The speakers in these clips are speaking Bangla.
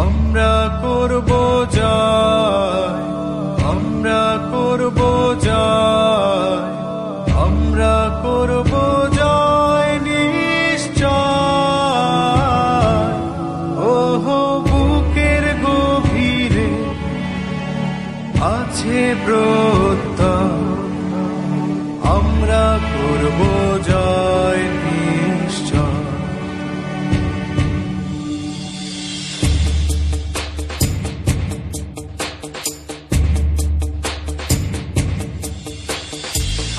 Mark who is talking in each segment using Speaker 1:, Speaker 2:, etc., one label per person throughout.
Speaker 1: আমরা করব জয়, আমরা করব জয়, আমরা করব জয় নিশ্চয়। ওহো, বুকের গভীরে আছে প্রত্যয়। আমরা করব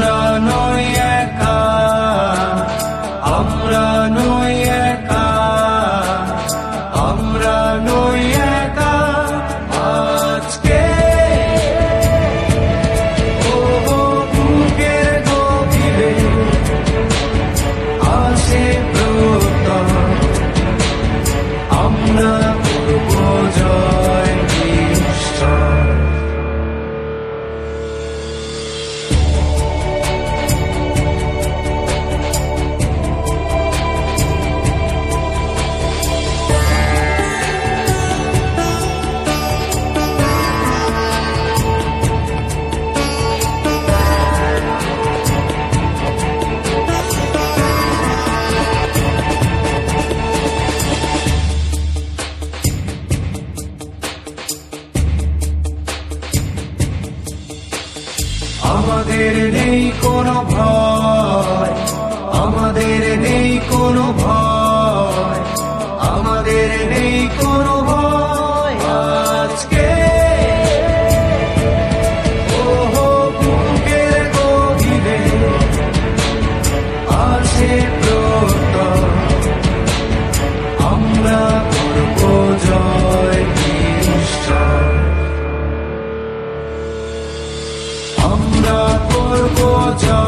Speaker 1: আমরা নই আমাদের নেই কোনো ভয়। 我叫。